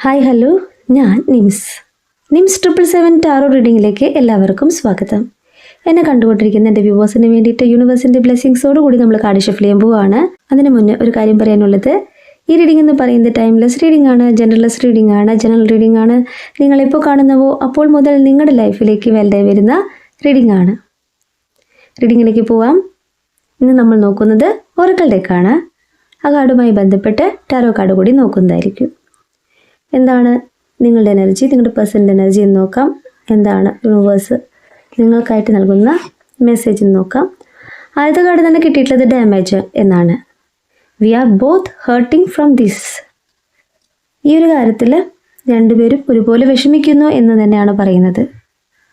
Hi hello. ഞാൻ Nims. Nims triple seven tarot റീഡിങ്ങിലേക്ക് എല്ലാവർക്കും സ്വാഗതം. എന്നെ കണ്ടുകൊണ്ടിരിക്കുന്ന എന്റെ വ്യൂവേഴ്സിന് വേണ്ടിയിട്ട് യൂണിവേഴ്സിന്റെ കൂടി നമ്മൾ കാർഡ് ഷിഫ്റ്റ് ചെയ്യാൻ പോവുകയാണ് അതിന് മുന്നേ ഒരു കാര്യം പറയാനുള്ളത്. ഈ റീഡിംഗ് എന്ന് പറയുന്നത് ടൈംലെസ് റീഡിംഗ് ആണ് ജനറൽലെസ് റീഡിംഗ് ആണ് ജനറൽ റീഡിംഗ് ആണ്. നിങ്ങളെപ്പോൾ കാണുന്നവോ അപ്പോൾ മുതൽ നിങ്ങളുടെ ലൈഫിലേക്ക് വെൽഡായി വരുന്ന റീഡിംഗ് ആണ്. റീഡിങ്ങിലേക്ക് പോവാം. ഇന്ന് നമ്മൾ നോക്കുന്നത് ഒറക്കൽ ഡെക്കാണ് ആ കാർഡുമായി ബന്ധപ്പെട്ട് ടാരോ കാർഡ് കൂടി നോക്കുന്നതായിരിക്കും. എന്താണ് നിങ്ങളുടെ എനർജി നിങ്ങളുടെ പേഴ്സണൽ എനർജി എന്ന് നോക്കാം. എന്താണ് യൂണിവേഴ്സ് നിങ്ങൾക്കായിട്ട് നൽകുന്ന മെസ്സേജ് എന്ന് നോക്കാം. ആദ്യത്തെ കാർഡ് തന്നെ കിട്ടിയിട്ടുള്ളത് ഡാമേജ് എന്നാണ്. We are both hurting from this ഈ ഒരു കാര്യത്തിൽ രണ്ടുപേരും ഒരുപോലെ വിഷമിക്കുന്നു എന്ന് തന്നെയാണ് പറയുന്നത്.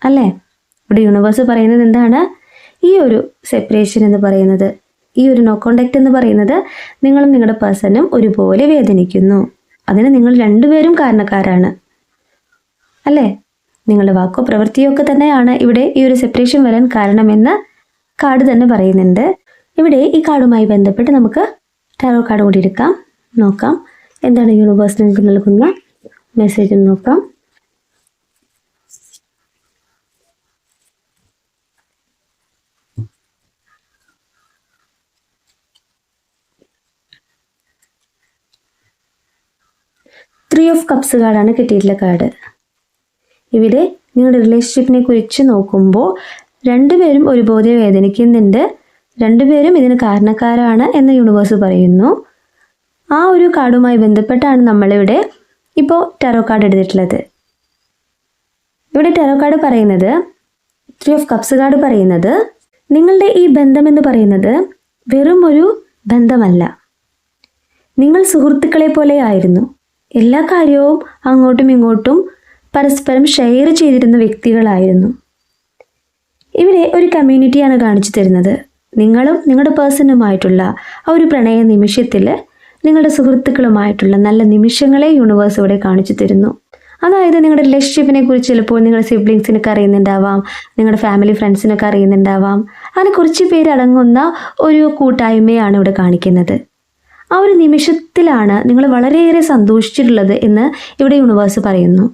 അല്ലേ? ഇവിടെ യൂണിവേഴ്സ് പറയുന്നത് എന്താണ്? ഈ ഒരു സെപ്പറേഷൻ എന്ന് പറയുന്നത്. ഈ ഒരു നോ കോണ്ടാക്ട് എന്ന് പറയുന്നത് നിങ്ങളും നിങ്ങളുടെ പേഴ്സണും ഒരുപോലെ വേദനിക്കുന്നു. അതിന് നിങ്ങൾ രണ്ടുപേരും കാരണക്കാരാണ്. അല്ലേ? നിങ്ങളുടെ വാക്കോ പ്രവൃത്തിയോ ഒക്കെ തന്നെയാണ് ഇവിടെ ഈ ഒരു സെപ്പറേഷൻ വരാൻ കാരണമെന്ന് കാർഡ് തന്നെ പറയുന്നുണ്ട്. ഇവിടെ ഈ കാർഡുമായി ബന്ധപ്പെട്ട് നമുക്ക് ടാരോ കാർഡ് കൂടി എടുക്കാം. നോക്കാം. എന്താണ് യൂണിവേഴ്സ് നിങ്ങൾക്ക് നൽകുന്ന മെസ്സേജ് നോക്കാം. ത്രീ ഓഫ് കപ്സ് കാർഡാണ് കിട്ടിയിട്ടുള്ള കാർഡ്. ഇവിടെ നിങ്ങളുടെ റിലേഷൻഷിപ്പിനെ കുറിച്ച് നോക്കുമ്പോൾ രണ്ടുപേരും ഒരുപോലെ വേദനിക്കുന്നുണ്ട്. രണ്ടുപേരും ഇതിന് കാരണക്കാരാണ് എന്ന് യൂണിവേഴ്സ് പറയുന്നു. ആ ഒരു കാർഡുമായി ബന്ധപ്പെട്ടാണ് നമ്മളിവിടെ ഇപ്പോൾ ടെറോ കാർഡ് എടുത്തിട്ടുള്ളത്. ഇവിടെ ടെറോ കാർഡ് പറയുന്നത് ത്രീ ഓഫ് കപ്സ് കാർഡ് പറയുന്നത് നിങ്ങളുടെ ഈ ബന്ധം എന്ന് പറയുന്നത് വെറും ഒരു ബന്ധമല്ല. നിങ്ങൾ സുഹൃത്തുക്കളെ പോലെ ആയിരുന്നു. എല്ലാ കാര്യവും അങ്ങോട്ടും ഇങ്ങോട്ടും പരസ്പരം ഷെയർ ചെയ്തിരുന്ന വ്യക്തികളായിരുന്നു. ഇവിടെ ഒരു കമ്മ്യൂണിറ്റിയാണ് കാണിച്ചു തരുന്നത്. നിങ്ങളും നിങ്ങളുടെ പേഴ്സണുമായിട്ടുള്ള ആ ഒരു പ്രണയ നിമിഷത്തിൽ നിങ്ങളുടെ സുഹൃത്തുക്കളുമായിട്ടുള്ള നല്ല നിമിഷങ്ങളെ യൂണിവേഴ്സ് ഇവിടെ കാണിച്ചു തരുന്നു. അതായത് നിങ്ങളുടെ റിലേഷൻഷിപ്പിനെ കുറിച്ച് ചിലപ്പോൾ നിങ്ങളുടെ സിബ്ലിങ്സിനൊക്കെ അറിയുന്നുണ്ടാവാം നിങ്ങളുടെ ഫാമിലി ഫ്രണ്ട്സിനൊക്കെ അറിയുന്നുണ്ടാവാം. അങ്ങനെ കുറച്ച് പേര് അടങ്ങുന്ന ഒരു കൂട്ടായ്മയാണ് ഇവിടെ കാണിക്കുന്നത്. ആ ഒരു നിമിഷത്തിലാണ് നിങ്ങൾ വളരെയേറെ സന്തോഷിച്ചിട്ടുള്ളത് എന്ന് ഇവിടെ യൂണിവേഴ്സ് പറയുന്നു.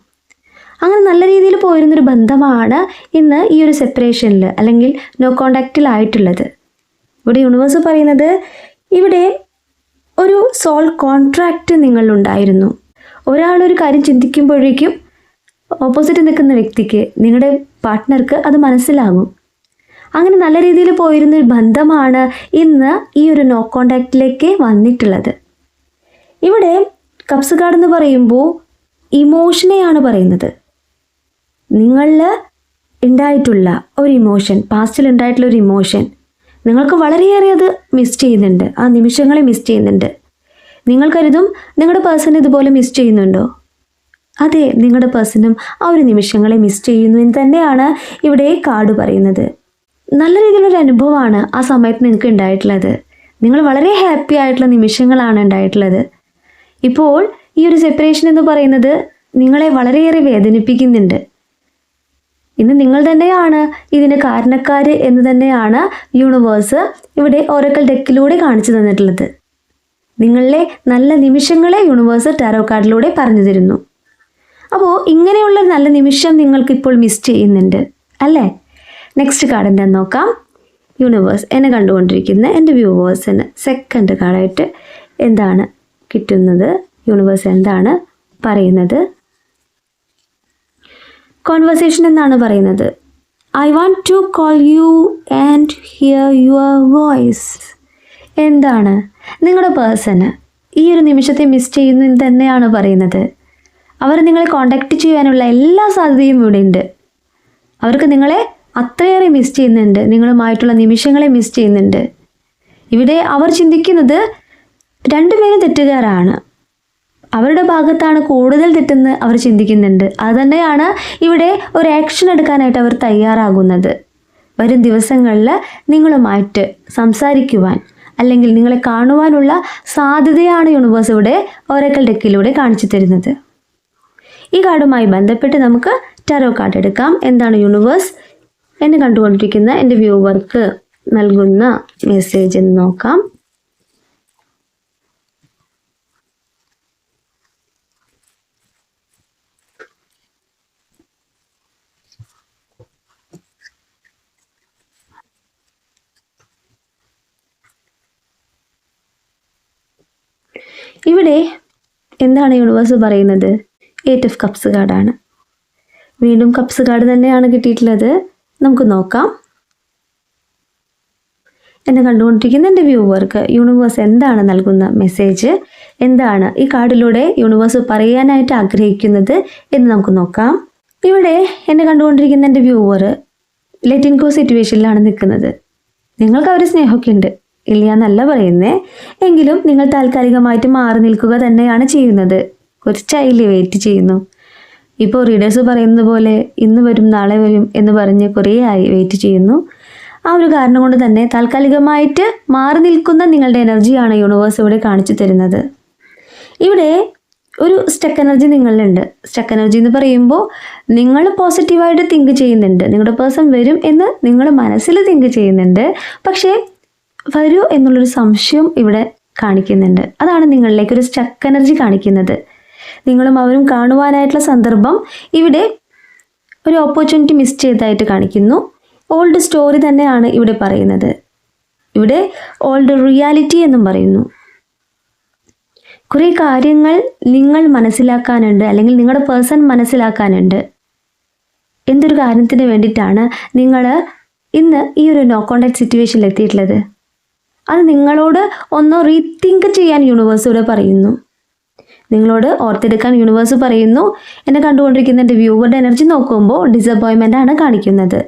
അങ്ങനെ നല്ല രീതിയിൽ പോയിരുന്നൊരു ബന്ധമാണ് ഇന്ന് ഈ ഒരു സെപ്പറേഷനിൽ അല്ലെങ്കിൽ നോ കോണ്ടാക്റ്റിലായിട്ടുള്ളത് ഇവിടെ യൂണിവേഴ്സ് പറയുന്നത് ഇവിടെ ഒരു സോൾ കോൺട്രാക്റ്റ് നിങ്ങളിലുണ്ടായിരുന്നു ഒരാളൊരു കാര്യം ചിന്തിക്കുമ്പോഴേക്കും ഓപ്പോസിറ്റ് നിൽക്കുന്ന വ്യക്തിക്ക് നിങ്ങളുടെ പാർട്ട്ണർക്ക് അത് മനസ്സിലാകും. അങ്ങനെ നല്ല രീതിയിൽ പോയിരുന്ന ബന്ധമാണ് ഇന്ന് ഈ ഒരു നോ കോണ്ടാക്റ്റിലേക്ക് വന്നിട്ടുള്ളത്. ഇവിടെ കപ്സ് കാർഡ് എന്ന് പറയുമ്പോൾ ഇമോഷനെയാണ് പറയുന്നത്. നിങ്ങളിൽ ഉണ്ടായിട്ടുള്ള ഒരു ഇമോഷൻ പാസ്റ്റിൽ ഉണ്ടായിട്ടുള്ള ഒരു ഇമോഷൻ നിങ്ങൾക്ക് വളരെയേറെ അത് മിസ് ചെയ്യുന്നുണ്ട്. ആ നിമിഷങ്ങളെ മിസ് ചെയ്യുന്നുണ്ട്. നിങ്ങൾ കരുതും നിങ്ങളുടെ പേഴ്സൺ ഇതുപോലെ മിസ് ചെയ്യുന്നുണ്ടോ? അതെ നിങ്ങളുടെ പേഴ്സണും ആ ഒരു നിമിഷങ്ങളെ മിസ് ചെയ്യുന്നു എന്ന് തന്നെയാണ് ഇവിടെ കാർഡ് പറയുന്നത്. നല്ല രീതിയിലൊരു അനുഭവമാണ് ആ സമയത്ത് നിങ്ങൾക്ക് ഉണ്ടായിട്ടുള്ളത്. നിങ്ങൾ വളരെ ഹാപ്പി ആയിട്ടുള്ള നിമിഷങ്ങളാണ് ഉണ്ടായിട്ടുള്ളത്. ഇപ്പോൾ ഈ ഒരു സെപ്പറേഷൻ എന്ന് പറയുന്നത് നിങ്ങളെ വളരെയേറെ വേദനിപ്പിക്കുന്നുണ്ട്. ഇന്ന് നിങ്ങൾ തന്നെയാണ് ഇതിന് കാരണക്കാർ എന്ന് തന്നെയാണ് യൂണിവേഴ്സ് ഇവിടെ ഓരക്കൽ ഡെക്കിലൂടെ കാണിച്ചു തന്നിട്ടുള്ളത്. നിങ്ങളിലെ നല്ല നിമിഷങ്ങളെ യൂണിവേഴ്സ് ടാരോ കാർഡിലൂടെ പറഞ്ഞു തരുന്നു. അപ്പോൾ ഇങ്ങനെയുള്ള നല്ല നിമിഷം നിങ്ങൾക്കിപ്പോൾ മിസ് ചെയ്യുന്നുണ്ട് അല്ലേ? നെക്സ്റ്റ് കാർഡ് എന്താണെന്ന് നോക്കാം. യൂണിവേഴ്സ് എന്നെ കണ്ടുകൊണ്ടിരിക്കുന്ന എന്റെ വ്യൂവേഴ്സിന് സെക്കൻഡ് കാർഡായിട്ട് എന്താണ് കിട്ടുന്നത്? യൂണിവേഴ്സ് എന്താണ് പറയുന്നത്? കോൺവെർസേഷൻ എന്നാണ് പറയുന്നത്. I want to call you and hear your voice എന്താണ്? നിങ്ങളുടെ പേഴ്സണ് ഈ ഒരു നിമിഷത്തെ മിസ് ചെയ്യുന്നു തന്നെയാണ് പറയുന്നത്. അവർ നിങ്ങളെ കോണ്ടാക്ട് ചെയ്യാനുള്ള എല്ലാ സാധ്യതയും ഇവിടെ ഉണ്ട്. അവർക്ക് നിങ്ങളെ അത്രയേറെ മിസ് ചെയ്യുന്നുണ്ട്. നിങ്ങളുമായിട്ടുള്ള നിമിഷങ്ങളെ മിസ് ചെയ്യുന്നുണ്ട്. ഇവിടെ അവർ ചിന്തിക്കുന്നത് രണ്ടുപേരും തെറ്റുകാരാണ്. അവരുടെ ഭാഗത്താണ് കൂടുതൽ തെറ്റെന്ന് അവർ ചിന്തിക്കുന്നുണ്ട്. അതുതന്നെയാണ് ഇവിടെ ഒരു ആക്ഷൻ എടുക്കാനായിട്ട് അവർ തയ്യാറാകുന്നത്. വരും ദിവസങ്ങളിൽ നിങ്ങളുമായിട്ട് സംസാരിക്കുവാൻ അല്ലെങ്കിൽ നിങ്ങളെ കാണുവാനുള്ള സാധ്യതയാണ് യൂണിവേഴ്സ് ഇവിടെ ഓരക്കൽ ഡെക്കിലൂടെ കാണിച്ചു തരുന്നത്. ഈ കാർഡുമായി ബന്ധപ്പെട്ട് നമുക്ക് ടാരോ കാർഡ് എടുക്കാം. എന്താണ് യൂണിവേഴ്സ് എന്നെ കണ്ടുകൊണ്ടിരിക്കുന്ന എന്റെ വ്യൂവർക്ക് നൽകുന്ന മെസ്സേജ് എന്ന് നോക്കാം. ഇവിടെ എന്താണ് യൂണിവേഴ്സ് പറയുന്നത്? എയ്റ്റ് ഓഫ് കപ്സ് കാർഡാണ് വീണ്ടും കപ്സ് കാർഡ് തന്നെയാണ് കിട്ടിയിട്ടുള്ളത്. നമുക്ക് നോക്കാം. എന്നെ കണ്ടുകൊണ്ടിരിക്കുന്ന എന്റെ വ്യൂവർക്ക് യൂണിവേഴ്സ് എന്താണ് നൽകുന്ന മെസ്സേജ് എന്താണ് ഈ കാർഡിലൂടെ യൂണിവേഴ്സ് പറയാനായിട്ട് ആഗ്രഹിക്കുന്നത് എന്ന് നമുക്ക് നോക്കാം. ഇവിടെ എന്നെ കണ്ടുകൊണ്ടിരിക്കുന്ന എന്റെ വ്യൂവർ ലെറ്റിൻ കോ സിറ്റുവേഷനിലാണ് നിൽക്കുന്നത്. നിങ്ങൾക്ക് അവർ സ്നേഹമൊക്കെ ഉണ്ട് ഇല്ല എന്നല്ല പറയുന്നേ. എങ്കിലും നിങ്ങൾ താൽക്കാലികമായിട്ട് മാറി നിൽക്കുക തന്നെയാണ് ചെയ്യുന്നത്. കുറച്ചായില്ലേ വെയിറ്റ് ചെയ്യുന്നു. ഇപ്പോൾ റീഡേഴ്സ് പറയുന്നത് പോലെ ഇന്ന് വരും നാളെ വരും എന്ന് പറഞ്ഞ് കുറേ ആയി വെയിറ്റ് ചെയ്യുന്നു. ആ ഒരു കാരണം കൊണ്ട് തന്നെ താൽക്കാലികമായിട്ട് മാറി നിൽക്കുന്ന നിങ്ങളുടെ എനർജിയാണ് യൂണിവേഴ്സ് ഇവിടെ കാണിച്ചു തരുന്നത്. ഇവിടെ ഒരു സ്റ്റക്ക് എനർജി നിങ്ങളിലുണ്ട്. സ്റ്റക്ക് എനർജി എന്ന് പറയുമ്പോൾ നിങ്ങൾ പോസിറ്റീവായിട്ട് തിങ്ക് ചെയ്യുന്നുണ്ട്. നിങ്ങളുടെ പേഴ്സൺ വരും എന്ന് നിങ്ങൾ മനസ്സിൽ തിങ്ക് ചെയ്യുന്നുണ്ട്. പക്ഷേ വരൂ എന്നുള്ളൊരു സംശയം ഇവിടെ കാണിക്കുന്നുണ്ട്. അതാണ് നിങ്ങളിലേക്ക് ഒരു സ്റ്റക്ക് എനർജി കാണിക്കുന്നത്. നിങ്ങളും അവരും കാണുവാനായിട്ടുള്ള സന്ദർഭം ഇവിടെ ഒരു ഓപ്പർച്യൂണിറ്റി മിസ് ചെയ്തതായിട്ട് കാണിക്കുന്നു. ഓൾഡ് സ്റ്റോറി തന്നെയാണ് ഇവിടെ പറയുന്നത്. ഇവിടെ ഓൾഡ് റിയാലിറ്റി എന്നും പറയുന്നു. കുറേ കാര്യങ്ങൾ നിങ്ങൾ മനസ്സിലാക്കാനുണ്ട് അല്ലെങ്കിൽ നിങ്ങളുടെ പേഴ്സൺ മനസ്സിലാക്കാനുണ്ട്. എന്തൊരു കാര്യത്തിന് വേണ്ടിയിട്ടാണ് നിങ്ങൾ ഇന്ന് ഈ ഒരു നോ കോണ്ടാക്ട് സിറ്റുവേഷനിൽ എത്തിയിട്ടുള്ളത്? അത് നിങ്ങളോട് ഒന്ന് റീതിങ്ക് ചെയ്യാൻ യൂണിവേഴ്സ് പറയുന്നു. നിങ്ങളോട് ഓർത്തെടുക്കാൻ യൂണിവേഴ്സ് പറയുന്നു. എന്നെ കണ്ടുകൊണ്ടിരിക്കുന്ന എന്റെ വ്യൂവറുടെ എനർജി നോക്കുമ്പോൾ ഡിസപ്പോയിൻമെന്റ് ആണ് കാണിക്കുന്നത്.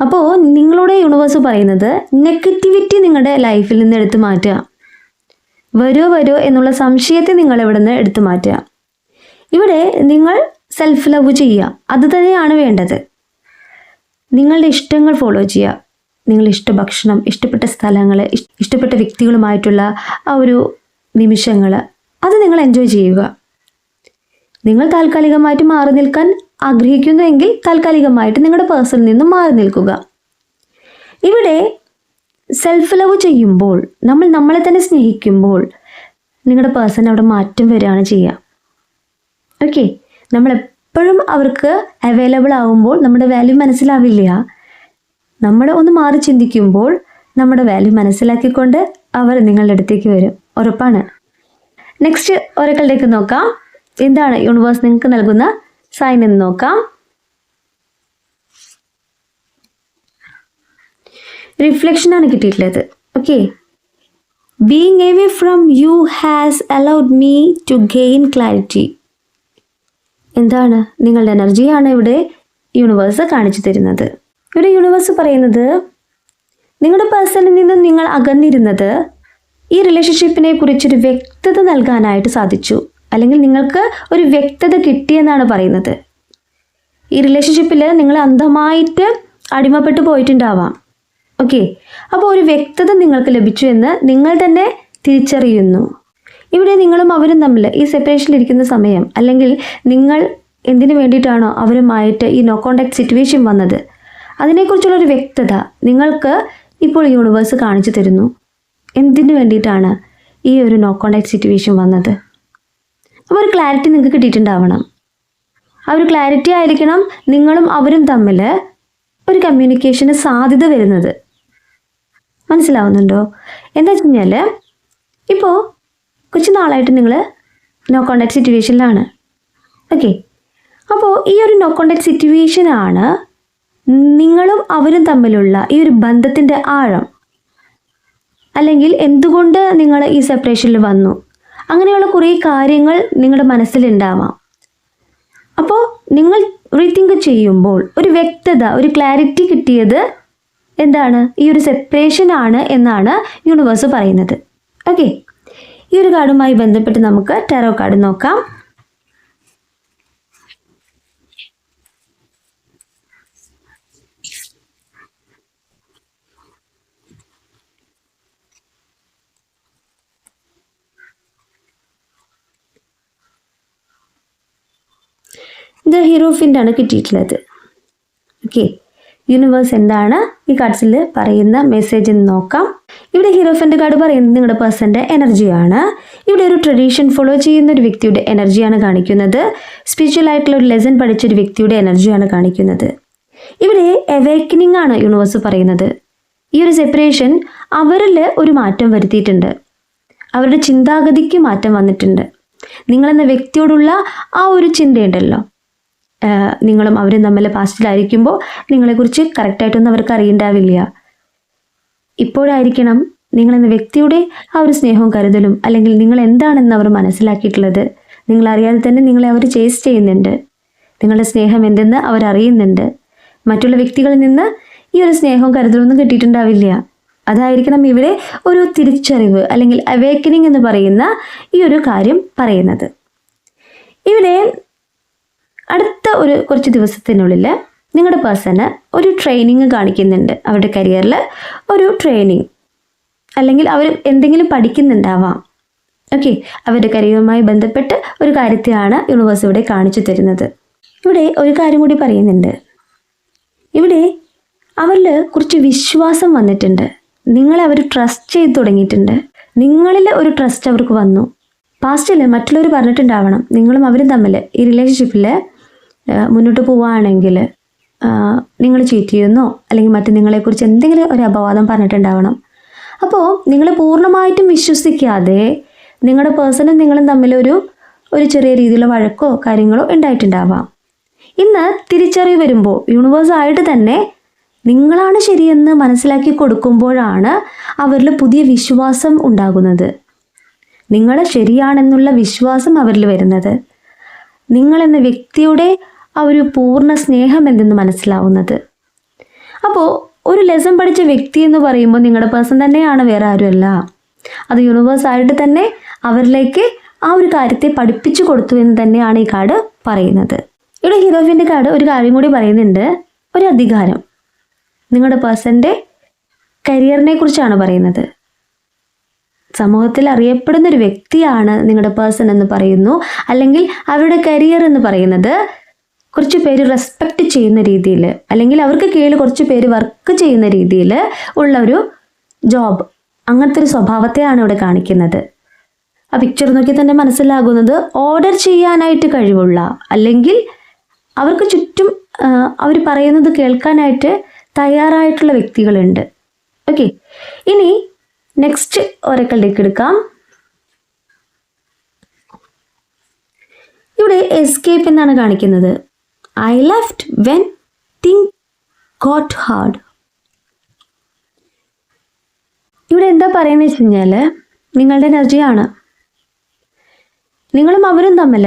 അപ്പോൾ നിങ്ങളുടെ യൂണിവേഴ്സ് പറയുന്നത് നെഗറ്റിവിറ്റി നിങ്ങളുടെ ലൈഫിൽ നിന്ന് എടുത്തു മാറ്റുക. വരോ വരോ എന്നുള്ള സംശയത്തെ നിങ്ങൾ ഇവിടെ നിന്ന് എടുത്തു മാറ്റുക. ഇവിടെ നിങ്ങൾ സെൽഫ് ലവ് ചെയ്യുക. അത് തന്നെയാണ് വേണ്ടത്. നിങ്ങളുടെ ഇഷ്ടങ്ങൾ ഫോളോ ചെയ്യുക. നിങ്ങൾ ഇഷ്ട ഭക്ഷണം ഇഷ്ടപ്പെട്ട സ്ഥലങ്ങൾ ഇഷ്ടപ്പെട്ട വ്യക്തികളുമായിട്ടുള്ള ആ ഒരു നിമിഷങ്ങൾ അത് നിങ്ങൾ എൻജോയ് ചെയ്യുക. നിങ്ങൾ താൽക്കാലികമായിട്ട് മാറി നിൽക്കാൻ ആഗ്രഹിക്കുന്നുവെങ്കിൽ താൽക്കാലികമായിട്ട് നിങ്ങളുടെ പേഴ്സണിൽ നിന്നും മാറി നിൽക്കുക. ഇവിടെ സെൽഫ് ലവ് ചെയ്യുമ്പോൾ നമ്മൾ നമ്മളെ തന്നെ സ്നേഹിക്കുമ്പോൾ നിങ്ങളുടെ പേഴ്സൺ അവിടെ മാറ്റം വരികയാണ് ചെയ്യുക. ഓക്കെ നമ്മൾ എപ്പോഴും അവർക്ക് അവൈലബിൾ ആവുമ്പോൾ നമ്മുടെ വാല്യൂ മനസ്സിലാവില്ല. നമ്മൾ ഒന്ന് മാറി ചിന്തിക്കുമ്പോൾ നമ്മുടെ വാല്യൂ മനസ്സിലാക്കിക്കൊണ്ട് അവർ നിങ്ങളുടെ അടുത്തേക്ക് വരും. ഉറപ്പാണ്. നെക്സ്റ്റ് ഒരക്കളുടേക്ക് നോക്കാം. എന്താണ് യൂണിവേഴ്സ് നിങ്ങൾക്ക് നൽകുന്ന സൈൻ എന്ന് നോക്കാം. റിഫ്ലക്ഷൻ ആണ് കിട്ടിയിട്ടുള്ളത്. Okay being away from you has allowed me to gain clarity എന്താണ്? നിങ്ങളുടെ എനർജിയാണ് ഇവിടെ യൂണിവേഴ്സ് കാണിച്ചു തരുന്നത്. ഇവിടെ യൂണിവേഴ്സ് പറയുന്നത് നിങ്ങളുടെ പേഴ്സണിൽ നിന്നും നിങ്ങൾ അകന്നിരുന്നത് ഈ റിലേഷൻഷിപ്പിനെ കുറിച്ചൊരു വ്യക്തത നൽകാനായിട്ട് സാധിച്ചു. അല്ലെങ്കിൽ നിങ്ങൾക്ക് ഒരു വ്യക്തത കിട്ടിയെന്നാണ് പറയുന്നത്. ഈ റിലേഷൻഷിപ്പിൽ നിങ്ങൾ അന്ധമായിട്ട് അടിമപ്പെട്ടു പോയിട്ടുണ്ടാവാം. ഓക്കെ? അപ്പോൾ ഒരു വ്യക്തത നിങ്ങൾക്ക് ലഭിച്ചു എന്ന് നിങ്ങൾ തന്നെ തിരിച്ചറിയുന്നു. ഇവിടെ നിങ്ങളും അവരും തമ്മിൽ ഈ സെപ്പറേഷനിൽ ഇരിക്കുന്ന സമയം അല്ലെങ്കിൽ നിങ്ങൾ എന്തിനു വേണ്ടിയിട്ടാണോ അവരുമായിട്ട് ഈ നോ കോണ്ടാക്ട് സിറ്റുവേഷൻ വന്നത് അതിനെക്കുറിച്ചുള്ളൊരു വ്യക്തത നിങ്ങൾക്ക് ഇപ്പോൾ യൂണിവേഴ്സ് കാണിച്ചു തരുന്നു. എന്തിനു വേണ്ടിയിട്ടാണ് ഈ ഒരു നോ കോണ്ടാക്ട് സിറ്റുവേഷൻ വന്നത്? അപ്പോൾ ഒരു ക്ലാരിറ്റി നിങ്ങൾക്ക് കിട്ടിയിട്ടുണ്ടാവണം. ആ ഒരു ക്ലാരിറ്റി ആയിരിക്കണം നിങ്ങളും അവരും തമ്മിൽ ഒരു കമ്മ്യൂണിക്കേഷന് സാധ്യത വരുന്നത്. മനസ്സിലാവുന്നുണ്ടോ? എന്താ വെച്ച് കഴിഞ്ഞാൽ ഇപ്പോൾ കുറച്ച് നാളായിട്ട് നിങ്ങൾ നോ കോണ്ടാക്ട് സിറ്റുവേഷനിലാണ് ഓക്കെ അപ്പോൾ ഈ ഒരു നോ കോണ്ടാക്ട് സിറ്റുവേഷനാണ് നിങ്ങളും അവരും തമ്മിലുള്ള ഈ ഒരു ബന്ധത്തിന്റെ ആഴം. അല്ലെങ്കിൽ എന്തുകൊണ്ട് നിങ്ങൾ ഈ സെപ്പറേഷനിൽ വന്നു? അങ്ങനെയുള്ള കുറേ കാര്യങ്ങൾ നിങ്ങളുടെ മനസ്സിലുണ്ടാവാം. അപ്പോൾ നിങ്ങൾ റീതിങ്ക് ചെയ്യുമ്പോൾ ഒരു വ്യക്തത ഒരു ക്ലാരിറ്റി കിട്ടിയത് എന്താണ്? ഈ ഒരു സെപ്പറേഷൻ ആണ് എന്നാണ് യൂണിവേഴ്സ് പറയുന്നത്. ഓക്കെ ഈ ഒരു കാർഡുമായി ബന്ധപ്പെട്ട് നമുക്ക് ടെറോ കാർഡ് നോക്കാം. ഇത് ഹീറോഫിന്റെ ആണ് കിട്ടിയിട്ടുള്ളത്. ഓക്കെ യൂണിവേഴ്സ് എന്താണ്? ഈ കാർഡ്സിൽ പറയുന്ന മെസ്സേജ് എന്ന് നോക്കാം. ഇവിടെ ഹീറോഫിന്റെ കാർഡ് പറയുന്നത് നിങ്ങളുടെ പേഴ്സന്റെ എനർജിയാണ് ഇവിടെ ഒരു ട്രഡീഷൻ ഫോളോ ചെയ്യുന്ന ഒരു വ്യക്തിയുടെ എനർജിയാണ് കാണിക്കുന്നത്. സ്പിരിച്വൽ ആയിട്ടുള്ള ഒരു ലെസൺ പഠിച്ച ഒരു വ്യക്തിയുടെ എനർജിയാണ് കാണിക്കുന്നത്. ഇവിടെ എവേക്കനിങ് ആണ് യൂണിവേഴ്സ് പറയുന്നത്. ഈ ഒരു സെപ്പറേഷൻ അവരിൽ ഒരു മാറ്റം വരുത്തിയിട്ടുണ്ട്. അവരുടെ ചിന്താഗതിക്ക് മാറ്റം വന്നിട്ടുണ്ട്. നിങ്ങളെന്ന വ്യക്തിയോടുള്ള ആ ഒരു ചിന്തയുണ്ടല്ലോ. നിങ്ങളും അവരും തമ്മിൽ പാസ്റ്റിലായിരിക്കുമ്പോൾ നിങ്ങളെക്കുറിച്ച് കറക്റ്റായിട്ടൊന്നും അവർക്ക് അറിയണ്ടാവില്ല. ഇപ്പോഴായിരിക്കണം നിങ്ങളെന്ന വ്യക്തിയുടെ ആ ഒരു സ്നേഹവും കരുതലും അല്ലെങ്കിൽ നിങ്ങൾ എന്താണെന്ന് അവർ മനസ്സിലാക്കിയിട്ടുള്ളത്. നിങ്ങൾ അറിയാതെ തന്നെ നിങ്ങളെ അവർ ചേസ് ചെയ്യുന്നുണ്ട്. നിങ്ങളുടെ സ്നേഹം എന്തെന്ന് അവർ അറിയുന്നുണ്ട്. മറ്റുള്ള വ്യക്തികളിൽ നിന്ന് ഈ ഒരു സ്നേഹവും കരുതലും ഒന്നും കിട്ടിയിട്ടുണ്ടാവില്ല. അതായിരിക്കണം ഇവിടെ ഒരു തിരിച്ചറിവ് അല്ലെങ്കിൽ അവേക്കനിങ് എന്ന് പറയുന്ന ഈ ഒരു കാര്യം പറയുന്നത്. ഇവിടെ അടുത്ത ഒരു കുറച്ച് ദിവസത്തിനുള്ളിൽ നിങ്ങളുടെ പേഴ്സണ് ഒരു ട്രെയിനിങ് കാണിക്കുന്നുണ്ട്. അവരുടെ കരിയറിൽ ഒരു ട്രെയിനിങ് അല്ലെങ്കിൽ അവർ എന്തെങ്കിലും പഠിക്കുന്നുണ്ടാവാം. ഓക്കെ അവരുടെ കരിയറുമായി ബന്ധപ്പെട്ട് ഒരു കാര്യത്തെയാണ് യൂണിവേഴ്സ് ഇവിടെ കാണിച്ചു തരുന്നത്. ഇവിടെ ഒരു കാര്യം കൂടി പറയുന്നുണ്ട്. ഇവിടെ അവരിൽ കുറച്ച് വിശ്വാസം വന്നിട്ടുണ്ട്. നിങ്ങളെ അവർ ട്രസ്റ്റ് ചെയ്ത് തുടങ്ങിയിട്ടുണ്ട്. നിങ്ങളിൽ ഒരു ട്രസ്റ്റ് അവർക്ക് വന്നു. പാസ്റ്റിൽ മറ്റുള്ളവർ പറഞ്ഞിട്ടുണ്ടാവണം. നിങ്ങളും അവരും തമ്മിൽ ഈ റിലേഷൻഷിപ്പിൽ മുന്നോട്ട് പോവുകയാണെങ്കിൽ നിങ്ങൾ ചീറ്റ് ചെയ്യുന്നോ? അല്ലെങ്കിൽ മറ്റു നിങ്ങളെക്കുറിച്ച് എന്തെങ്കിലും ഒരു അപവാദം പറഞ്ഞിട്ടുണ്ടാവണം. അപ്പോൾ നിങ്ങൾ പൂർണമായിട്ടും വിശ്വസിക്കാതെ നിങ്ങളുടെ പേഴ്സണും നിങ്ങളും തമ്മിലൊരു ഒരു ചെറിയ രീതിയിലുള്ള വഴക്കോ കാര്യങ്ങളോ ഉണ്ടായിട്ടുണ്ടാവാം. ഇന്ന് തിരിച്ചറിവ് വരുമ്പോൾ യൂണിവേഴ്സായിട്ട് തന്നെ നിങ്ങളാണ് ശരിയെന്ന് മനസ്സിലാക്കി കൊടുക്കുമ്പോഴാണ് അവരിൽ പുതിയ വിശ്വാസം ഉണ്ടാകുന്നത്. നിങ്ങൾ ശരിയാണെന്നുള്ള വിശ്വാസം അവരിൽ വരുന്നത്. നിങ്ങളെന്ന വ്യക്തിയുടെ ആ ഒരു പൂർണ സ്നേഹം എന്തെന്ന് മനസ്സിലാവുന്നത്. അപ്പോൾ ഒരു ലെസൺ പഠിച്ച വ്യക്തി എന്ന് പറയുമ്പോൾ നിങ്ങളുടെ പേഴ്സൺ തന്നെയാണ് വേറെ ആരുമല്ല. അത് യൂണിവേഴ്സായിട്ട് തന്നെ അവരിലേക്ക് ആ ഒരു കാര്യത്തെ പഠിപ്പിച്ചു കൊടുത്തു എന്ന് തന്നെയാണ് ഈ കാർഡ് പറയുന്നത്. ഇവിടെ ഹീറോഫിന്റെ കാർഡ് ഒരു കാര്യം കൂടി പറയുന്നുണ്ട്. ഒരു അധികാരം. നിങ്ങളുടെ പേഴ്സന്റെ കരിയറിനെ കുറിച്ചാണ് പറയുന്നത്. സമൂഹത്തിൽ അറിയപ്പെടുന്ന ഒരു വ്യക്തിയാണ് നിങ്ങളുടെ പേഴ്സൺ എന്ന് പറയുന്നു. അല്ലെങ്കിൽ അവരുടെ കരിയർ എന്ന് പറയുന്നത് കുറച്ച് പേര് റെസ്പെക്റ്റ് ചെയ്യുന്ന രീതിയിൽ അല്ലെങ്കിൽ അവർക്ക് കീഴിൽ കുറച്ച് പേര് വർക്ക് ചെയ്യുന്ന രീതിയിൽ ഉള്ള ഒരു ജോബ് അങ്ങനത്തെ ഒരു സ്വഭാവത്തെയാണ് ഇവിടെ കാണിക്കുന്നത്. ആ പിക്ചർ നോക്കി തന്നെ മനസ്സിലാകുന്നത് ഓർഡർ ചെയ്യാനായിട്ട് കഴിവുള്ള അല്ലെങ്കിൽ അവർക്ക് ചുറ്റും അവർ പറയുന്നത് കേൾക്കാനായിട്ട് തയ്യാറായിട്ടുള്ള വ്യക്തികളുണ്ട്. ഓക്കെ ഇനി നെക്സ്റ്റ് ഒരക്കളിലേക്ക് എടുക്കാം. ഇവിടെ എസ്കേപ്പ് എന്നാണ് കാണിക്കുന്നത്. I left when think got hard ഇവിടെ എന്താ പറയുന്നത് വെച്ച് കഴിഞ്ഞാൽ നിങ്ങളുടെ എനർജിയാണ് നിങ്ങളും അവരും തമ്മിൽ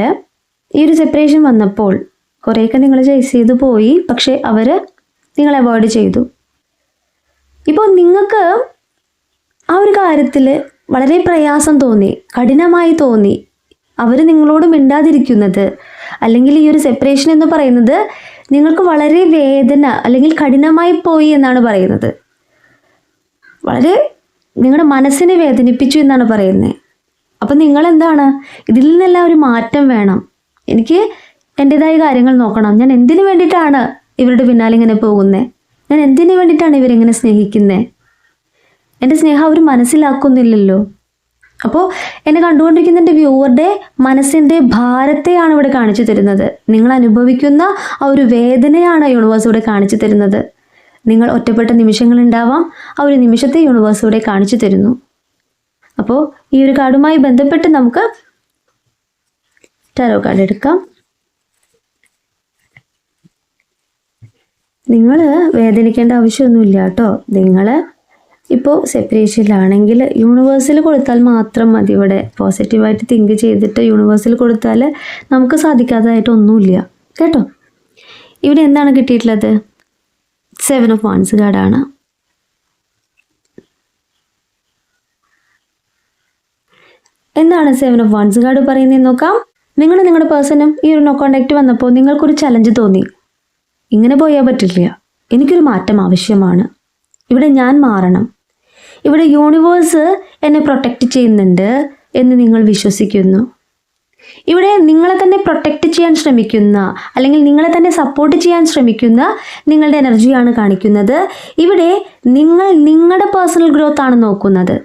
ഈ ഒരു സെപ്പറേഷൻ വന്നപ്പോൾ കുറേയൊക്കെ നിങ്ങൾ ചേസ് ചെയ്ത് പോയി പക്ഷേ അവർ നിങ്ങൾ അവോയ്ഡ് ചെയ്തു. ഇപ്പോൾ നിങ്ങൾക്ക് ആ ഒരു കാര്യത്തിൽ വളരെ പ്രയാസം തോന്നി കഠിനമായി തോന്നി. അവർ നിങ്ങളോട് മിണ്ടാതിരിക്കുന്നത് അല്ലെങ്കിൽ ഈ ഒരു സെപ്പറേഷൻ എന്ന് പറയുന്നത് നിങ്ങൾക്ക് വളരെ വേദന അല്ലെങ്കിൽ കഠിനമായി പോയി എന്നാണ് പറയുന്നത്. വളരെ നിങ്ങളുടെ മനസ്സിനെ വേദനിപ്പിച്ചു എന്നാണ് പറയുന്നത്. അപ്പം നിങ്ങൾ എന്താണ് ഇതിൽ നിന്നെല്ലാം ഒരു മാറ്റം വേണം. എനിക്ക് എന്റെതായ കാര്യങ്ങൾ നോക്കണം. ഞാൻ എന്തിനു വേണ്ടിയിട്ടാണ് ഇവരുടെ പിന്നാലെ ഇങ്ങനെ പോകുന്നത് ഞാൻ എന്തിനു വേണ്ടിയിട്ടാണ് ഇവരിങ്ങനെ സ്നേഹിക്കുന്നത് എന്റെ സ്നേഹം അവർ മനസ്സിലാക്കുന്നില്ലല്ലോ. അപ്പോൾ എന്നെ കണ്ടുകൊണ്ടിരിക്കുന്ന എന്റെ വ്യൂവറുടെ മനസ്സിന്റെ ഭാരത്തെയാണ് ഇവിടെ കാണിച്ചു തരുന്നത്. നിങ്ങൾ അനുഭവിക്കുന്ന ആ ഒരു വേദനയാണ് യൂണിവേഴ്സ് ഇവിടെ കാണിച്ചു തരുന്നത്. നിങ്ങൾ ഒറ്റപ്പെട്ട നിമിഷങ്ങൾ ഉണ്ടാവാം ആ ഒരു നിമിഷത്തെ യൂണിവേഴ്സ് ഇവിടെ കാണിച്ചു തരുന്നു. അപ്പോൾ ഈ ഒരു കാർഡുമായി ബന്ധപ്പെട്ട് നമുക്ക് ടാരോ കാർഡ് എടുക്കാം. നിങ്ങൾ വേദനിക്കേണ്ട ആവശ്യമൊന്നുമില്ല കേട്ടോ. നിങ്ങൾ ഇപ്പോൾ സെപ്പറേഷനിലാണെങ്കിൽ യൂണിവേഴ്സിൽ കൊടുത്താൽ മാത്രം മതി. ഇവിടെ പോസിറ്റീവായിട്ട് തിങ്ക് ചെയ്തിട്ട് യൂണിവേഴ്സിൽ കൊടുത്താൽ നമുക്ക് സാധിക്കാത്തതായിട്ടൊന്നുമില്ല കേട്ടോ? ഇവിടെ എന്താണ് കിട്ടിയിട്ടുള്ളത്? സെവൻ ഓഫ് വാൺസ് കാർഡാണ് എന്താണ് സെവൻ ഓഫ് വൺസ് കാർഡ് പറയുന്നത് നോക്കാം. നിങ്ങൾ നിങ്ങളുടെ പേഴ്സണും ഈ ഒരു നോ കോണ്ടാക്ട് വന്നപ്പോൾ നിങ്ങൾക്കൊരു ചലഞ്ച് തോന്നി. ഇങ്ങനെ പോയാൽ പറ്റില്ല. എനിക്കൊരു മാറ്റം ആവശ്യമാണ്. ഇവിടെ ഞാൻ മാറണം. ഇവിടെ യൂണിവേഴ്സ് എന്നെ പ്രൊട്ടക്റ്റ് ചെയ്യുന്നുണ്ട് എന്ന് നിങ്ങൾ വിശ്വസിക്കുന്നു. ഇവിടെ നിങ്ങളെ തന്നെ പ്രൊട്ടക്റ്റ് ചെയ്യാൻ ശ്രമിക്കുന്ന അല്ലെങ്കിൽ നിങ്ങളെ തന്നെ സപ്പോർട്ട് ചെയ്യാൻ ശ്രമിക്കുന്ന നിങ്ങളുടെ എനർജിയാണ് കാണിക്കുന്നത്. ഇവിടെ നിങ്ങൾ നിങ്ങളുടെ പേഴ്സണൽ ഗ്രോത്ത് ആണ് നോക്കുന്നത്.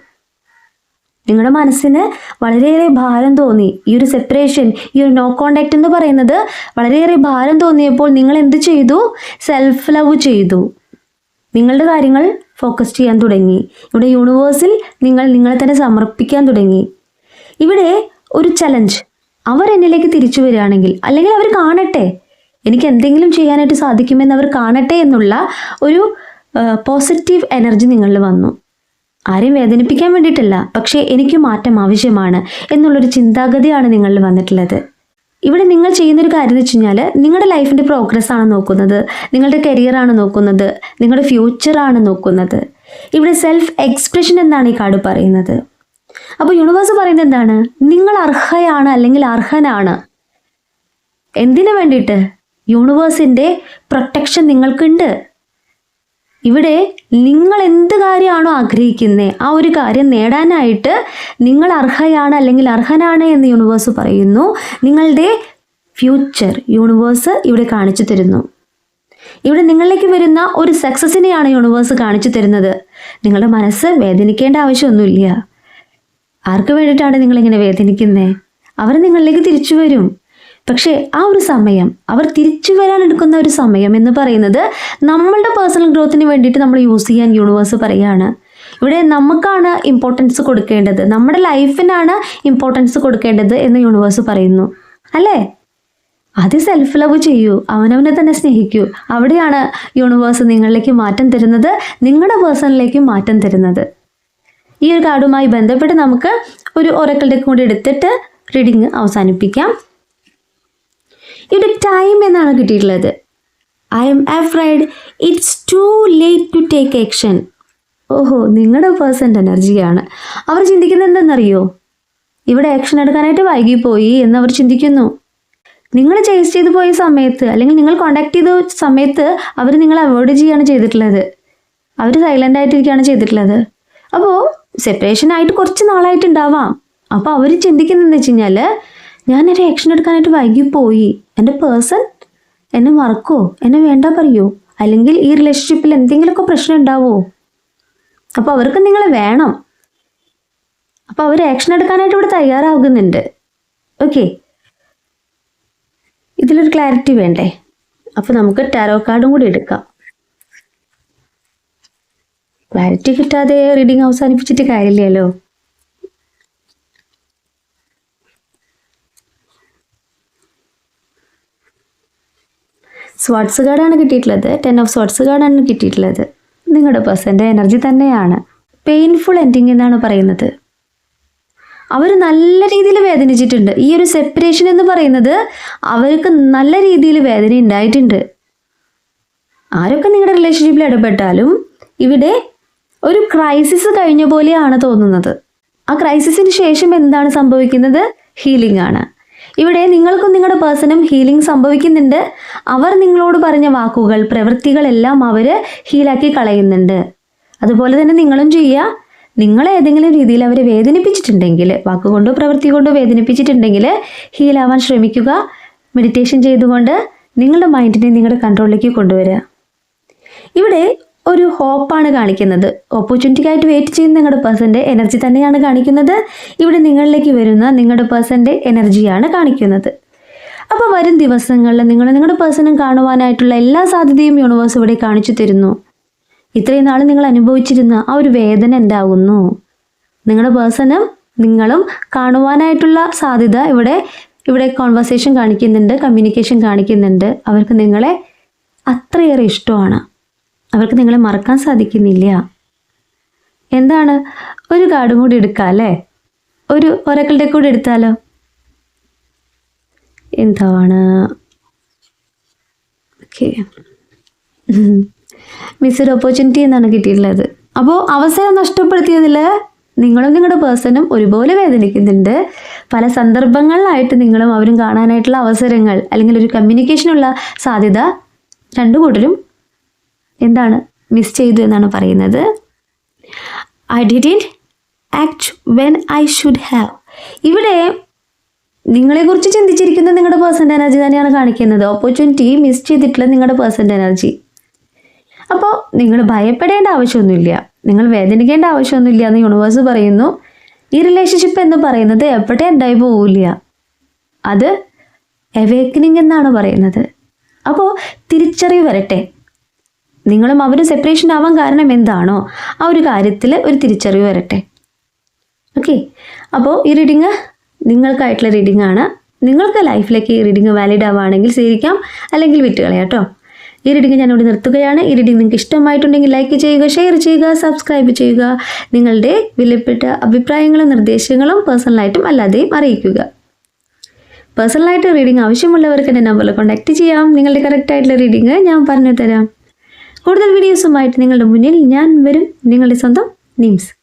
നിങ്ങളുടെ മനസ്സിന് വളരെയേറെ ഭാരം തോന്നി. ഈ ഒരു സെപ്പറേഷൻ ഈ ഒരു നോ കോണ്ടാക്റ്റ് എന്ന് പറയുന്നത് വളരെയേറെ ഭാരം തോന്നിയപ്പോൾ നിങ്ങൾ എന്ത് ചെയ്തു? സെൽഫ് ലവ് ചെയ്തു. നിങ്ങളുടെ കാര്യങ്ങൾ ഫോക്കസ് ചെയ്യാൻ തുടങ്ങി. ഇവിടെ യൂണിവേഴ്സിൽ നിങ്ങൾ നിങ്ങളെ തന്നെ സമർപ്പിക്കാൻ തുടങ്ങി. ഇവിടെ ഒരു ചലഞ്ച് അവർ എന്നിലേക്ക് തിരിച്ചു വരികയാണെങ്കിൽ അല്ലെങ്കിൽ അവർ കാണട്ടെ. എനിക്ക് എന്തെങ്കിലും ചെയ്യാനായിട്ട് സാധിക്കുമെന്ന് അവർ കാണട്ടെ എന്നുള്ള ഒരു പോസിറ്റീവ് എനർജി നിങ്ങളിൽ വന്നു. ആരെയും വേദനിപ്പിക്കാൻ വേണ്ടിയിട്ടല്ല പക്ഷേ എനിക്ക് മാറ്റം ആവശ്യമാണ് എന്നുള്ളൊരു ചിന്താഗതിയാണ് നിങ്ങളിൽ വന്നിട്ടുള്ളത്. ഇവിടെ നിങ്ങൾ ചെയ്യുന്നൊരു കാര്യം എന്ന് വെച്ച് കഴിഞ്ഞാൽ നിങ്ങളുടെ ലൈഫിന്റെ പ്രോഗ്രസ് ആണ് നോക്കുന്നത്. നിങ്ങളുടെ കരിയറാണ് നോക്കുന്നത്. നിങ്ങളുടെ ഫ്യൂച്ചറാണ് നോക്കുന്നത്. ഇവിടെ സെൽഫ് എക്സ്പ്രഷൻ എന്നാണ് ഈ കാർഡ് പറയുന്നത്. അപ്പോൾ യൂണിവേഴ്സ് പറയുന്നത് എന്താണ്? നിങ്ങൾ അർഹയാണ് അല്ലെങ്കിൽ അർഹനാണ്. എന്തിനു വേണ്ടിയിട്ട്? യൂണിവേഴ്സിന്റെ പ്രൊട്ടക്ഷൻ നിങ്ങൾക്കുണ്ട്. ഇവിടെ നിങ്ങൾ എന്ത് കാര്യമാണോ ആഗ്രഹിക്കുന്നത് ആ ഒരു കാര്യം നേടാനായിട്ട് നിങ്ങൾ അർഹയാണ് അല്ലെങ്കിൽ അർഹനാണ് എന്ന് യൂണിവേഴ്സ് പറയുന്നു. നിങ്ങളുടെ ഫ്യൂച്ചർ യൂണിവേഴ്സ് ഇവിടെ കാണിച്ചു തരുന്നു. ഇവിടെ നിങ്ങളിലേക്ക് വരുന്ന ഒരു സക്സസിനെയാണ് യൂണിവേഴ്സ് കാണിച്ചു തരുന്നത്. നിങ്ങളുടെ മനസ്സ് വേദനിക്കേണ്ട ആവശ്യമൊന്നുമില്ല. ആർക്ക് വേണ്ടിയിട്ടാണ് നിങ്ങളിങ്ങനെ വേദനിക്കുന്നത് അവർ നിങ്ങളിലേക്ക് തിരിച്ചു വരും. പക്ഷേ ആ ഒരു സമയം അവർ തിരിച്ചു വരാൻ എടുക്കുന്ന ഒരു സമയം എന്ന് പറയുന്നത് നമ്മളുടെ പേഴ്സണൽ ഗ്രോത്തിന് വേണ്ടിയിട്ട് നമ്മൾ യൂസ് ചെയ്യാൻ യൂണിവേഴ്സ് പറയുകയാണ്. ഇവിടെ നമുക്കാണ് ഇമ്പോർട്ടൻസ് കൊടുക്കേണ്ടത്. നമ്മുടെ ലൈഫിനാണ് ഇമ്പോർട്ടൻസ് കൊടുക്കേണ്ടത് എന്ന് യൂണിവേഴ്സ് പറയുന്നു. അല്ലേ? അത് സെൽഫ് ലവ് ചെയ്യൂ. അവനവനെ തന്നെ സ്നേഹിക്കൂ. അവിടെയാണ് യൂണിവേഴ്സ് നിങ്ങളിലേക്ക് മാറ്റം തരുന്നത്. നിങ്ങളുടെ പേഴ്സണിലേക്ക് മാറ്റം തരുന്നത്. ഈ ഒരു കാർഡുമായി ബന്ധപ്പെട്ട് നമുക്ക് ഒരു ഒരക്കളുടെ കൂടി എടുത്തിട്ട് റീഡിങ് അവസാനിപ്പിക്കാം. ഇവിടെ ടൈം എന്നാണ് കിട്ടിയിട്ടുള്ളത്. I'm afraid it's too late to take action ഓഹോ നിങ്ങളുടെ പേഴ്സന്റെ എനർജിയാണ് അവർ ചിന്തിക്കുന്നത് എന്തെന്നറിയോ? ഇവിടെ ആക്ഷൻ എടുക്കാനായിട്ട് വൈകിപ്പോയി എന്ന് അവർ ചിന്തിക്കുന്നു. നിങ്ങൾ ചേസ് ചെയ്ത് പോയ സമയത്ത് അല്ലെങ്കിൽ നിങ്ങൾ കോണ്ടാക്ട് ചെയ്ത സമയത്ത് അവർ നിങ്ങളെ അവോയ്ഡ് ചെയ്യുകയാണ് ചെയ്തിട്ടുള്ളത്. അവർ സൈലന്റ് ആയിട്ടിരിക്കുകയാണ് ചെയ്തിട്ടുള്ളത്. അപ്പോൾ സെപ്പറേഷൻ ആയിട്ട് കുറച്ച് നാളായിട്ടുണ്ടാവാം. അപ്പോൾ അവർ ചിന്തിക്കുന്നതെന്ന് വെച്ച് കഴിഞ്ഞാൽ ഞാനൊരു ആക്ഷൻ എടുക്കാനായിട്ട് വൈകിപ്പോയി എന്റെ പേഴ്സൺ എന്നെ മറക്കോ? എന്നെ വേണ്ട പറയോ? അല്ലെങ്കിൽ ഈ റിലേഷൻഷിപ്പിൽ എന്തെങ്കിലുമൊക്കെ പ്രശ്നം ഉണ്ടാവോ? അപ്പോൾ അവർക്ക് നിങ്ങളെ വേണം. അപ്പോൾ അവർ ആക്ഷൻ എടുക്കാനായിട്ട് ഇവിടെ തയ്യാറാകുന്നുണ്ട് ഓക്കെ ഇതിലൊരു ക്ലാരിറ്റി വേണ്ടേ? അപ്പോൾ നമുക്ക് ടാരോ കാർഡും കൂടി എടുക്കാം. ക്ലാരിറ്റി കിട്ടാതെ റീഡിങ് അവസാനിപ്പിച്ചിട്ട് കാര്യമില്ലല്ലോ. സ്വാട്സ് കാർഡാണ് കിട്ടിയിട്ടുള്ളത്. ടെൻ ഓഫ് സ്വാട്സ് കാർഡാണ് കിട്ടിയിട്ടുള്ളത്. നിങ്ങളുടെ പേഴ്സന്റെ എനർജി തന്നെയാണ്. പെയിൻഫുൾ എൻഡിങ് എന്നാണ് പറയുന്നത്. അവർ നല്ല രീതിയിൽ വേദനിച്ചിട്ടുണ്ട്. ഈ ഒരു സെപ്പറേഷൻ എന്ന് പറയുന്നത് അവർക്ക് നല്ല രീതിയിൽ വേദന ഉണ്ടായിട്ടുണ്ട്. ആരൊക്കെ നിങ്ങളുടെ റിലേഷൻഷിപ്പിൽ ഇടപെട്ടാലും ഇവിടെ ഒരു ക്രൈസിസ് കഴിഞ്ഞ പോലെയാണ് തോന്നുന്നത്. ആ ക്രൈസിസിന് ശേഷം എന്താണ് സംഭവിക്കുന്നത്? ഹീലിംഗ് ആണ്. ഇവിടെ നിങ്ങൾക്കും നിങ്ങളുടെ പേഴ്സണും ഹീലിംഗ് സംഭവിക്കുന്നുണ്ട്. അവർ നിങ്ങളോട് പറഞ്ഞ വാക്കുകൾ പ്രവൃത്തികളെല്ലാം അവർ ഹീലാക്കി കളയുന്നുണ്ട്. അതുപോലെ തന്നെ നിങ്ങളും ചെയ്യുക. നിങ്ങൾ ഏതെങ്കിലും രീതിയിൽ അവരെ വേദനിപ്പിച്ചിട്ടുണ്ടെങ്കിൽ വാക്കുകൊണ്ടോ പ്രവൃത്തി കൊണ്ടോ വേദനിപ്പിച്ചിട്ടുണ്ടെങ്കിൽ ഹീലാവാൻ ശ്രമിക്കുക. മെഡിറ്റേഷൻ ചെയ്തുകൊണ്ട് നിങ്ങളുടെ മൈൻഡിനെ നിങ്ങളുടെ കൺട്രോളിലേക്ക് കൊണ്ടുവരിക. ഇവിടെ ഒരു ഹോപ്പാണ് കാണിക്കുന്നത്. ഓപ്പർച്യൂണിറ്റിക്കായിട്ട് വെയിറ്റ് ചെയ്യുന്ന നിങ്ങളുടെ പേഴ്സന്റെ എനർജി തന്നെയാണ് കാണിക്കുന്നത്. ഇവിടെ നിങ്ങളിലേക്ക് വരുന്ന നിങ്ങളുടെ പേഴ്സന്റെ എനർജിയാണ് കാണിക്കുന്നത്. അപ്പോൾ വരും ദിവസങ്ങളിൽ നിങ്ങൾ നിങ്ങളുടെ പേഴ്സണും കാണുവാനായിട്ടുള്ള എല്ലാ സാധ്യതയും യൂണിവേഴ്സ് ഇവിടെ കാണിച്ചു തരുന്നു. ഇത്രയും നാൾ നിങ്ങൾ അനുഭവിച്ചിരുന്ന ആ ഒരു വേദന എന്താകുന്നു? നിങ്ങളുടെ പേഴ്സണും നിങ്ങളും കാണുവാനായിട്ടുള്ള സാധ്യത ഇവിടെ ഇവിടെ കോൺവെർസേഷൻ കാണിക്കുന്നുണ്ട് കമ്മ്യൂണിക്കേഷൻ കാണിക്കുന്നുണ്ട്. അവർക്ക് നിങ്ങളെ അത്രയേറെ ഇഷ്ടമാണ്. അവർക്ക് നിങ്ങളെ മറക്കാൻ സാധിക്കുന്നില്ല. എന്താണ്? ഒരു കാർഡും കൂടി എടുക്കാം അല്ലേ? ഒരു ഒരക്കളുടെ കൂടി എടുത്താലോ? എന്താണ്? ഓക്കെ. മിസ്സൊരു ഓപ്പർച്യൂണിറ്റി എന്നാണ് കിട്ടിയിട്ടുള്ളത്. അപ്പോൾ അവസരം നഷ്ടപ്പെടുത്തിയതിൽ നിങ്ങളും നിങ്ങളുടെ പേഴ്സണും ഒരുപോലെ വേദനിക്കുന്നുണ്ട്. പല സന്ദർഭങ്ങളിലായിട്ട് നിങ്ങളും അവരും കാണാനായിട്ടുള്ള അവസരങ്ങൾ അല്ലെങ്കിൽ ഒരു കമ്മ്യൂണിക്കേഷനുള്ള സാധ്യത രണ്ടു കൂട്ടരും എന്താണ് മിസ് ചെയ്തു എന്നാണ് പറയുന്നത്? I didn't act when I should have ഇവിടെ നിങ്ങളെക്കുറിച്ച് ചിന്തിച്ചിരിക്കുന്നത് നിങ്ങളുടെ പേഴ്സന്റ് എനർജി തന്നെയാണ് കാണിക്കുന്നത്. ഓപ്പർച്യൂണിറ്റി മിസ് ചെയ്തിട്ടുള്ള നിങ്ങളുടെ പേഴ്സന്റ് എനർജി അപ്പോൾ നിങ്ങൾ ഭയപ്പെടേണ്ട ആവശ്യമൊന്നുമില്ല. നിങ്ങൾ വേദനിക്കേണ്ട ആവശ്യമൊന്നുമില്ല എന്ന് യൂണിവേഴ്സ് പറയുന്നു. ഈ റിലേഷൻഷിപ്പ് എന്ന് പറയുന്നത് എവിടെ ഉണ്ടായി പോവില്ല. അത് എവേക്കനിങ് എന്നാണ് പറയുന്നത്. അപ്പോൾ തിരിച്ചറിവ് വരട്ടെ. നിങ്ങളും അവരും സെപ്പറേഷൻ ആവാൻ കാരണം എന്താണോ ആ ഒരു കാര്യത്തിൽ ഒരു തിരിച്ചറിവ് വരട്ടെ. ഓക്കെ അപ്പോൾ ഈ റീഡിങ് നിങ്ങൾക്കായിട്ടുള്ള റീഡിംഗ് ആണ്. നിങ്ങൾക്ക് ലൈഫിലേക്ക് ഈ റീഡിങ് വാലിഡ് ആവുകയാണെങ്കിൽ സ്വീകരിക്കാം അല്ലെങ്കിൽ വിറ്റുകളയാം കേട്ടോ. ഈ റീഡിങ് ഞാൻ ഇവിടെ നിർത്തുകയാണ്. ഈ റീഡിങ് നിങ്ങൾക്ക് ഇഷ്ടമായിട്ടുണ്ടെങ്കിൽ ലൈക്ക് ചെയ്യുക ഷെയർ ചെയ്യുക സബ്സ്ക്രൈബ് ചെയ്യുക. നിങ്ങളുടെ വിലപ്പെട്ട അഭിപ്രായങ്ങളും നിർദ്ദേശങ്ങളും പേഴ്സണലായിട്ടും അല്ലാതെയും അറിയിക്കുക. പേഴ്സണലായിട്ട് റീഡിംഗ് ആവശ്യമുള്ളവർക്ക് എന്റെ നമ്പറിൽ കോൺടാക്റ്റ് ചെയ്യാം. നിങ്ങളുടെ കറക്റ്റായിട്ടുള്ള റീഡിംഗ് ഞാൻ പറഞ്ഞു തരാം കൂടുതൽ വീഡിയോസുമായിട്ട് നിങ്ങളുടെ മുന്നിൽ ഞാൻ വരും. നിങ്ങളുടെ സ്വന്തം നിംസ്.